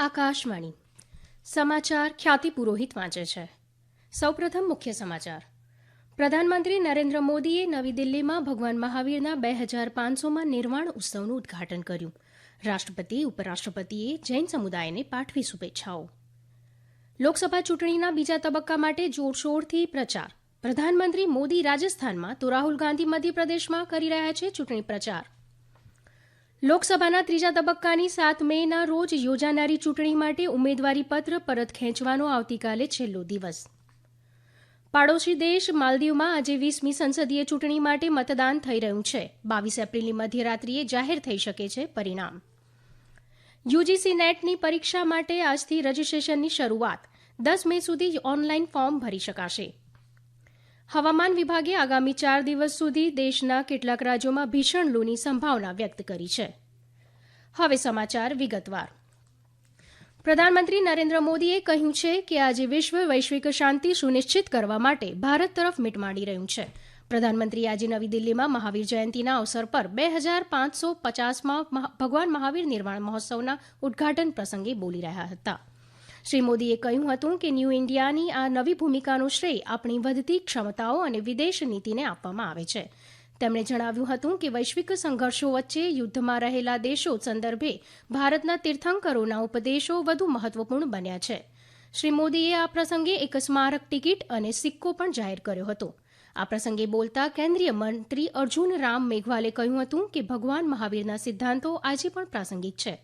આકાશવાણી. સમાચાર ખ્યાતિ પુરોહિત વાંચે છે. સૌપ્રથમ મુખ્ય સમાચાર. પ્રધાનમંત્રી નરેન્દ્ર મોદીએ નવી દિલ્હીમાં ભગવાન મહાવીરના બે હજાર પાંચસોમાં નિર્વાણ ઉત્સવનું ઉદ્ઘાટન કર્યું. રાષ્ટ્રપતિ, ઉપરાષ્ટ્રપતિએ જૈન સમુદાયને પાઠવી શુભેચ્છાઓ. લોકસભા ચૂંટણીના બીજા તબક્કા માટે જોરશોરથી પ્રચાર. પ્રધાનમંત્રી મોદી રાજસ્થાનમાં તો રાહુલ ગાંધી મધ્યપ્રદેશમાં કરી રહ્યા છે ચૂંટણી પ્રચાર. લોકસભાના ત્રીજા તબક્કાની સાત મેના રોજ યોજાનારી ચૂંટણી માટે ઉમેદવારીપત્ર પરત ખેંચવાનો આવતીકાલે છેલ્લો દિવસ. પાડોશી દેશ માલદીવમાં આજે વીસમી સંસદીય ચૂંટણી માટે મતદાન થઈ રહ્યું છે. બાવીસ એપ્રિલની મધ્યરાત્રિએ જાહેર થઈ શકે છે પરિણામ. યુજીસી નેટની પરીક્ષા માટે આજથી રજીસ્ટ્રેશનની શરૂઆત. દસ મે સુધી ઓનલાઈન ફોર્મ ભરી શકાશે. હવામાન વિભાગે આગામી ચાર દિવસ સુધી દેશના કેટલાક રાજ્યોમાં ભીષણ લૂની સંભાવના વ્યક્ત કરી છે. હવે સમાચાર વિગતવાર. પ્રધાનમંત્રી નરેન્દ્ર મોદીએ કહ્યું છે કે આજે વિશ્વ વૈશ્વિક શાંતિ સુનિશ્ચિત કરવા માટે ભારત તરફ મીટ માંડી રહ્યું છે. પ્રધાનમંત્રી આજે નવી દિલ્હીમાં મહાવીર જયંતિના અવસર પર બે હજાર પાંચસો પચાસમાં ભગવાન મહાવીર નિર્વાણ મહોત્સવના ઉદઘાટન પ્રસંગે બોલી રહ્યા હતા. શ્રી મોદીએ કહ્યું હતું કે ન્યૂ ઇન્ડિયાની આ નવી ભૂમિકાનો શ્રેય આપણી વધતી ક્ષમતાઓ અને વિદેશ નીતિને આપવામાં આવે છે. તેમણે જણાવ્યું હતું કે વૈશ્વિક સંઘર્ષો વચ્ચે યુદ્ધમાં રહેલા દેશો સંદર્ભે ભારતના તીર્થંકરોના ઉપદેશો વધુ મહત્વપૂર્ણ બન્યા છે. શ્રી મોદીએ આ પ્રસંગે એક સ્મારક ટિકિટ અને સિક્કો પણ જાહેર કર્યો હતો. આ પ્રસંગે બોલતા કેન્દ્રીય મંત્રી અર્જુન રામ મેઘવાલે કહ્યું હતું કે ભગવાન મહાવીરના સિદ્ધાંતો આજે પણ પ્રાસંગિક છે.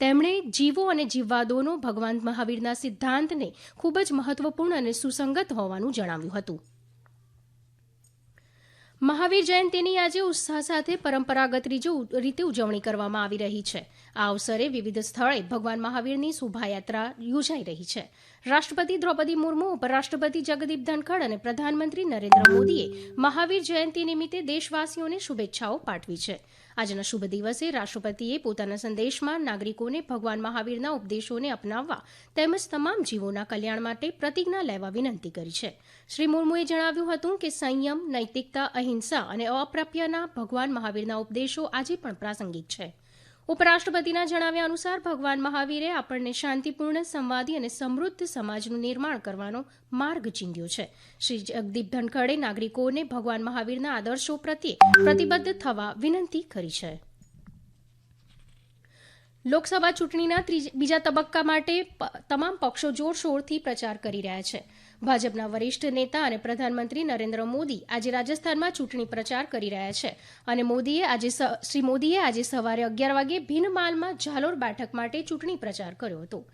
તેમણે જીવો અને જીવવાદોનો ભગવાન મહાવીરના સિદ્ધાંતને ખૂબ જ મહત્વપૂર્ણ અને સુસંગત હોવાનું જણાવ્યું હતું. મહાવીર જયંતિની આજે ઉત્સાહ સાથે પરંપરાગત રીતે ઉજવણી કરવામાં આવી રહી છે. આ અવસરે વિવિધ સ્થળે ભગવાન મહાવીરની શોભાયાત્રા યોજાઈ રહી છે. રાષ્ટ્રપતિ દ્રૌપદી મુર્મુ, ઉપરાષ્ટ્રપતિ જગદીપ ધનખડ અને પ્રધાનમંત્રી નરેન્દ્ર મોદીએ મહાવીર જયંતિ નિમિત્તે દેશવાસીઓને શુભેચ્છાઓ પાઠવી છે. આજના શુભ દિવસે રાષ્ટ્રપતિએ પોતાના સંદેશમાં નાગરિકોને ભગવાન મહાવીરના ઉપદેશોને અપનાવવા તેમજ તમામ જીવોના કલ્યાણ માટે પ્રતિજ્ઞા લેવા વિનંતી કરી છે. શ્રી મુર્મુએ જણાવ્યું હતું કે સંયમ, નૈતિકતા, અહિંસા અને અપ્રાપ્યના ભગવાન મહાવીરના ઉપદેશો આજે પણ પ્રાસંગિક છે. ઉપરાષ્ટ્રપતિના જણાવ્યા અનુસાર ભગવાન મહાવીરે આપણને શાંતિપૂર્ણ, સંવાદી અને સમૃદ્ધ સમાજનું નિર્માણ કરવાનો માર્ગ ચીંધ્યો છે. શ્રી જગદીપ ધનખડે નાગરિકોને ભગવાન મહાવીરના આદર્શો પ્રત્યે પ્રતિબદ્ધ થવા વિનંતી કરી છે. લોકસભા ચૂંટણીના બીજા તબક્કા માટે તમામ પક્ષો જોરશોરથી પ્રચાર કરી રહ્યા છે. ભાજપના વરિષ્ઠ નેતા અને પ્રધાનમંત્રી નરેન્દ્ર મોદી આજે રાજસ્થાનમાં ચૂંટણી પ્રચાર કરી રહ્યા છે. અને મોદીએ આજે શ્રી મોદીએ આજે સવારે અગિયાર વાગે ભીનમાલમાં ઝાલોર બેઠક માટે ચૂંટણી પ્રચાર કર્યો હતો.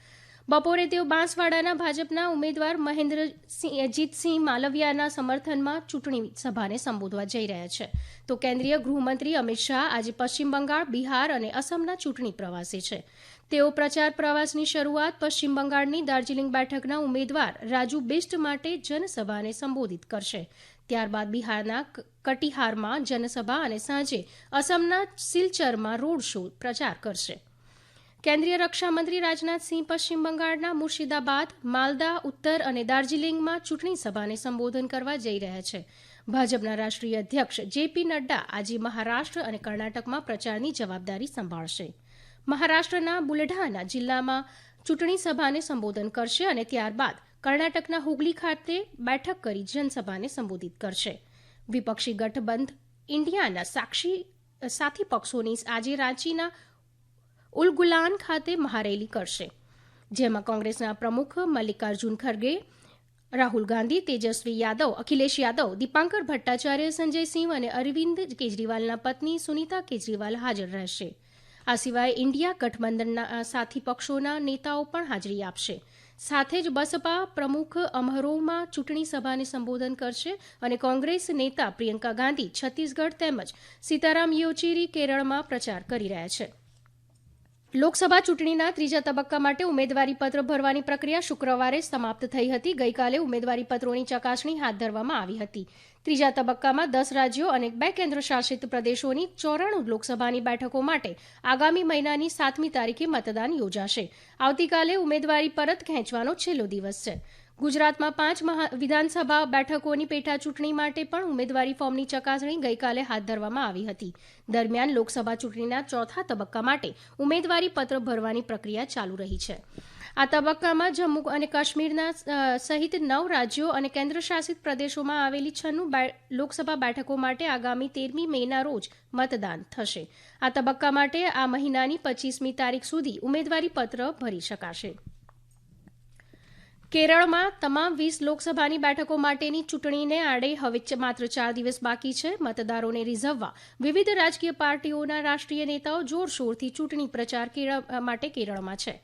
બપોરે તેઓ બાંસવાડાના ભાજપના ઉમેદવાર મહેન્દ્રજીતસિંહ માલવિયાના સમર્થનમાં ચૂંટણી સભાને સંબોધવા જઈ રહ્યા છે. તો કેન્દ્રીય ગૃહમંત્રી અમિત શાહ આજે પશ્ચિમ બંગાળ, બિહાર અને અસમના ચૂંટણી પ્રવાસે છે. તેઓ પ્રચાર પ્રવાસની શરૂઆત પશ્ચિમ બંગાળની દાર્જિલિંગ બેઠકના ઉમેદવાર રાજુ બિસ્ટ માટે જનસભાને સંબોધિત કરશે. ત્યારબાદ બિહારના કટિહારમાં જનસભા અને સાંજે અસમના સિલચરમાં રોડ શો પ્રચાર કરશે. કેન્દ્રીય રક્ષામંત્રી રાજનાથસિંહ પશ્ચિમ બંગાળના મુર્શિદાબાદ, માલદા, ઉત્તર અને દાર્જિલિંગમાં ચૂંટણી સભાને સંબોધન કરવા જઈ રહ્યા છે. ભાજપના રાષ્ટ્રીય અધ્યક્ષ જેપી નડ્ડા આજે મહારાષ્ટ્ર અને કર્ણાટકમાં પ્રચારની જવાબદારી સંભાળશે. મહારાષ્ટ્રના બુલઢાના જિલ્લામાં ચૂંટણી સભાને સંબોધન કરશે અને ત્યારબાદ કર્ણાટકના હુગલી ખાતે બેઠક કરી જનસભાને સંબોધિત કરશે. વિપક્ષી ગઠબંધ ઇન્ડિયાના સાક્ષી સાથી પક્ષોની આજે રાંચીના ઉલગુલાન ખાતે મહારેલી કરશે. જેમાં કોંગ્રેસના પ્રમુખ મલ્લિકાર્જુન ખરગે, રાહુલ ગાંધી, તેજસ્વી યાદવ, અખિલેશ યાદવ, દીપાંકર ભટ્ટાચાર્ય સંજયસિંહ અને અરવિંદ કેજરીવાલના પત્ની સુનીતા કેજરીવાલ હાજર રહેશે. આ સિવાય ઇન્ડિયા ગઠબંધનના સાથી પક્ષોના નેતાઓ પણ હાજરી આપશે. સાથે જ બસપા પ્રમુખ અમરોહમાં ચૂંટણી સભાને સંબોધન કરશે અને કોંગ્રેસ નેતા પ્રિયંકા ગાંધી છત્તીસગઢ તેમજ સીતારામ યેચુરી કેરળમાં પ્રચાર કરી રહ્યા છે. લોકસભા ચૂંટણીના ત્રીજા તબક્કા માટે ઉમેદવારી પત્ર ભરવાની પ્રક્રિયા શુક્રવારે સમાપ્ત થઈ હતી. ગઈકાલે ઉમેદવારી પત્રોની ચકાસણી હાથ ધરવામાં આવી હતી. ત્રીજા તબક્કામાં દસ રાજ્યો અને બે કેન્દ્રશાસિત પ્રદેશોની ચોરાણું લોકસભાની બેઠકો માટે આગામી મહિનાની સાતમી તારીખે મતદાન યોજાશે. આવતીકાલે ઉમેદવારી પરત ખેંચવાનો છેલ્લો દિવસ છે. ગુજરાતમાં પાંચ વિધાનસભા બેઠકોની પેટા ચૂંટણી માટે પણ ઉમેદવારી ફોર્મની ચકાસણી ગઈકાલે હાથ ધરવામાં આવી હતી. દરમિયાન લોકસભા ચૂંટણીના ચોથા તબક્કા માટે ઉમેદવારી પત્ર ભરવાની પ્રક્રિયા ચાલુ રહી છે. આ તબક્કામાં જમ્મુ અને કાશ્મીરના સહિત નવ રાજ્યો અને કેન્દ્રશાસિત પ્રદેશોમાં આવેલી છન્નું લોકસભા બેઠકો માટે આગામી તેરમી મેના રોજ મતદાન થશે. આ તબક્કા માટે આ મહિનાની પચીસમી તારીખ સુધી ઉમેદવારી પત્ર ભરી શકાશે. કેરળમાં તમામ વીસ લોકસભાની બેઠકો માટેની ચૂંટણીને આડે હવે માત્ર ચાર દિવસ બાકી છે. મતદારોને રીઝવવા વિવિધ રાજકીય પાર્ટીઓના રાષ્ટ્રીય નેતાઓ જોરશોરથી ચૂંટણી પ્રચાર માટે કેરળમાં છે.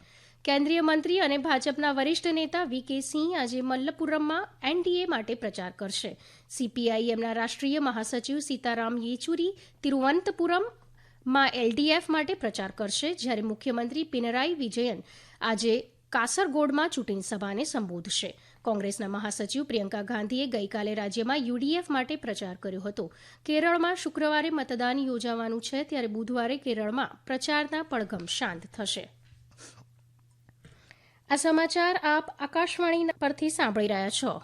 કેન્દ્રીય મંત્રી અને ભાજપના વરિષ્ઠ નેતા વી કે સિંહ આજે મલ્લપુરમમાં એનડીએ માટે પ્રચાર કરશે. સીપીઆઈએમના રાષ્ટ્રીય મહાસચિવ સીતારામ યેચુરી તિરુવનંતપુરમમાં એલડીએફ માટે પ્રચાર કરશે. જ્યારે મુખ્યમંત્રી પિનરાઈ વિજયન આજે કાસરગોડમાં ચૂંટણી સભાને સંબોધશે. કોંગ્રેસના મહાસચિવ પ્રિયંકા ગાંધીએ ગઈકાલે રાજ્યમાં યુડીએફ માટે પ્રચાર કર્યો હતો. કેરળમાં શુક્રવારે મતદાન યોજાવાનું છે, ત્યારે બુધવારે કેરળમાં પ્રચારના પડઘમ શાંત થશે. આ સમાચાર આપ આકાશવાણી પરથી સાંભળી રહ્યા છો.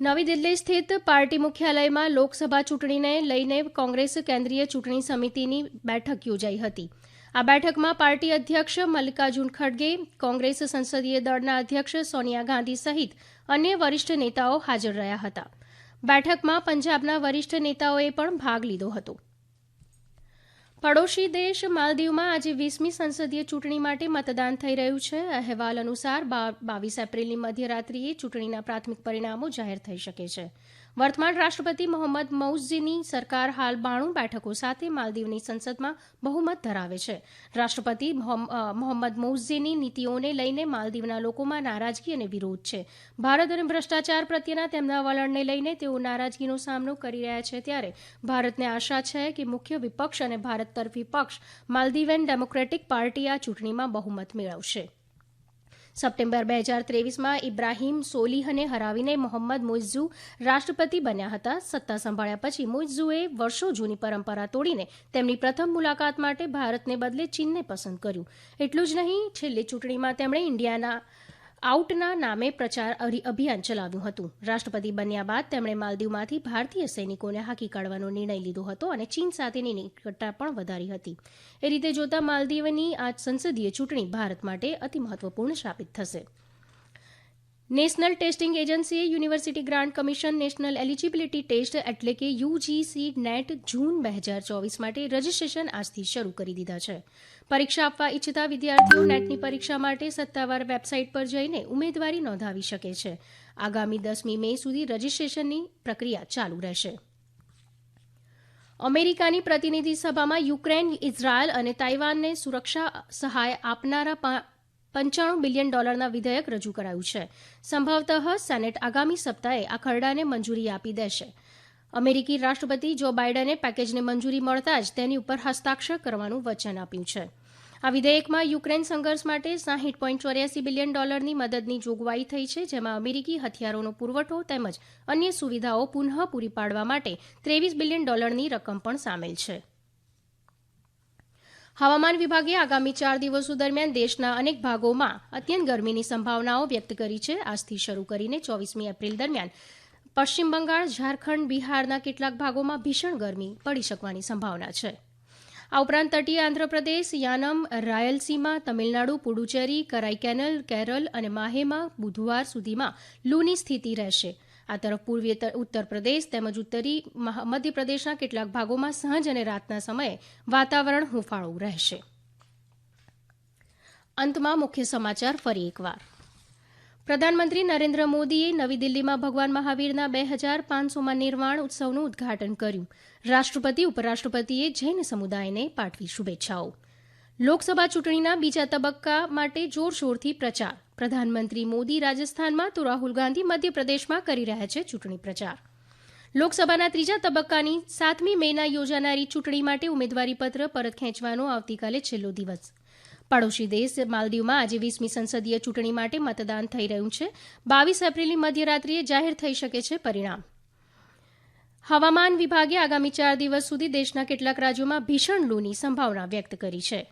નવી દિલ્હી સ્થિત પાર્ટી મુખ્યાલયમાં લોકસભા ચૂંટણીને લઈને કોંગ્રેસ કેન્દ્રીય ચૂંટણી સમિતિની બેઠક યોજાઈ હતી. આ બેઠકમાં પાર્ટી અધ્યક્ષ મલ્લિકાર્જુન ખડગે, કોંગ્રેસ સંસદીય દળના અધ્યક્ષ સોનિયા ગાંધી સહિત અન્ય વરિષ્ઠ નેતાઓ હાજર રહ્યા હતા. બેઠકમાં પંજાબના વરિષ્ઠ નેતાઓએ પણ ભાગ લીધો હતો. પડોશી દેશ માલદીવમાં આજે વીસમી સંસદીય ચૂંટણી માટે મતદાન થઈ રહ્યું છે. અહેવાલ અનુસાર બાવીસ એપ્રિલની મધ્યરાત્રિએ ચૂંટણીના પ્રાથમિક પરિણામો જાહેર થઈ શકે છે. વર્તમાન રાષ્ટ્રપતિ મોહમ્મદ મૌઝીની સરકાર હાલ બાણું બેઠકો સાથે માલદીવની સંસદમાં બહુમત ધરાવે છે. રાષ્ટ્રપતિ મોહમ- મોહમ્મદ મૌઝીની નીતિઓને લઈને માલદીવના લોકોમાં નારાજગી અને વિરોધ છે. ભારત અને ભ્રષ્ટાચાર પ્રત્યેના તેમના વલણને લઈને તેઓ નારાજગીનો સામનો કરી રહ્યા છે ત્યારે ભારતને આશા છે કે મુખ્ય વિપક્ષ અને ભારત તરફી પક્ષ માલદીવેન ડેમોક્રેટિક પાર્ટી આ ચૂંટણીમાં બહુમત મેળવશે. સપ્ટેમ્બર બે હજાર ત્રેવીસમાં ઇબ્રાહીમ સોલીહને હરાવીને મોહમ્મદ મોઇઝુ રાષ્ટ્રપતિ બન્યા હતા. સત્તા સંભાળ્યા પછી મોઇઝુએ વર્ષો જૂની પરંપરા તોડીને તેમની પ્રથમ મુલાકાત માટે ભારતને બદલે ચીનને પસંદ કર્યું. એટલું જ નહીં, છેલ્લી ચૂંટણીમાં તેમણે ઇન્ડિયાના આઉટના નામે પ્રચાર અભિ- અભિયાન ચલાવ્યું હતું. રાષ્ટ્રપતિ બન્યા બાદ તેમણે માલદીવમાંથી ભારતીય સૈનિકોને હાકી કાઢવાનો નિર્ણય લીધો હતો અને ચીન સાથેની નિકટતા પણ વધારી હતી. એ રીતે જોતા માલદીવની આ સંસદીય ચૂંટણી ભારત માટે અતિ મહત્વપૂર્ણ સાબિત થશે. નેશનલ ટેસ્ટિંગ એજન્સીએ University Grant Commission National Eligibility Test એટલે કે યુજીસી નેટ જૂન બે હજાર ચોવીસ માટે રજીસ્ટ્રેશન આજથી શરૂ કરી દીધા છે. પરીક્ષા આપવા ઈચ્છતા વિદ્યાર્થીઓ નેટની પરીક્ષા માટે સત્તાવાર વેબસાઇટ પર જઈને ઉમેદવારી નોંધાવી શકે છે. આગામી દસમી મે સુધી રજીસ્ટ્રેશનની પ્રક્રિયા ચાલુ રહેશે. અમેરિકાની પ્રતિનિધિ સભામાં યુક્રેન, ઇઝરાયલ અને તાઇવાનને સુરક્ષા સહાય આપનારા પંચાણું બિલિયન ડોલરના વિધેયક રજૂ કરાયું છે. સંભવતઃ સેનેટ આગામી સપ્તાહે આ ખરડાને મંજૂરી આપી દેશે. અમેરિકી રાષ્ટ્રપતિ જો બાઇડને પેકેજને મંજૂરી મળતા જ તેની ઉપર હસ્તાક્ષર કરવાનું વચન આપ્યું છે. આ વિધેયકમાં યુક્રેન સંઘર્ષ માટે સાહીઠ પોઈન્ટ ચોર્યાસી બિલિયન ડોલરની મદદની જોગવાઈ થઈ છે, જેમાં અમેરિકી હથિયારોનો પુરવઠો તેમજ અન્ય સુવિધાઓ પુનઃ પૂરી પાડવા માટે ત્રેવીસ બિલિયન ડોલરની રકમ પણ સામેલ છે. હવામાન વિભાગે આગામી ચાર દિવસો દરમિયાન દેશના અનેક ભાગોમાં અત્યંત ગરમીની સંભાવનાઓ વ્યક્ત કરી છે. આજથી શરૂ કરીને ચોવીસમી એપ્રિલ દરમિયાન પશ્ચિમ બંગાળ, ઝારખંડ, બિહારના કેટલાક ભાગોમાં ભીષણ ગરમી પડી શકવાની સંભાવના છે. આ ઉપરાંત તટીય આંધ્રપ્રદેશ, યાનમ, રાયલસીમા, તમિલનાડુ, પુડુચેરી કરાઈકેનલ કેરળ અને માહેમાં બુધવાર સુધીમાં લૂની સ્થિતિ રહેશે. આ તરફ પૂર્વીય ઉત્તર પ્રદેશ તેમજ ઉત્તરી મધ્યપ્રદેશના કેટલાક ભાગોમાં સાંજ અને રાતના સમયે વાતાવરણ હુંફાળું રહેશે. અંતમાં મુખ્ય સમાચાર ફરી એકવાર. પ્રધાનમંત્રી નરેન્દ્ર મોદીએ નવી દિલ્હીમાં ભગવાન મહાવીરના બે હજાર પાંચસોમાં નિર્વાણ ઉત્સવનું ઉદ્ઘાટન કર્યું. રાષ્ટ્રપતિ, ઉપરાષ્ટ્રપતિએ જૈન સમુદાયને પાઠવી શુભેચ્છાઓ. લોકસભા ચૂંટણીના બીજા તબક્કા માટે જોરશોરથી પ્રચાર. પ્રધાનમંત્રી મોદી રાજસ્થાનમાં તો રાહુલ ગાંધી મધ્યપ્રદેશમાં કરી રહ્યા છે ચૂંટણી પ્રચાર. લોકસભાના ત્રીજા તબક્કાની સાતમી મેના યોજાનારી ચૂંટણી માટે ઉમેદવારીપત્ર પરત ખેંચવાનો આવતીકાલે છેલ્લો દિવસ. પડોશી દેશ માલદીવમાં આજે વીસમી સંસદીય ચૂંટણી માટે મતદાન થઈ રહ્યું છે. બાવીસ એપ્રિલની મધ્યરાત્રિએ જાહેર થઈ શકે છે પરિણામ. હવામાન વિભાગે આગામી ચાર દિવસ સુધી દેશના કેટલાક રાજ્યોમાં ભીષણ લૂની સંભાવના વ્યક્ત કરી છે.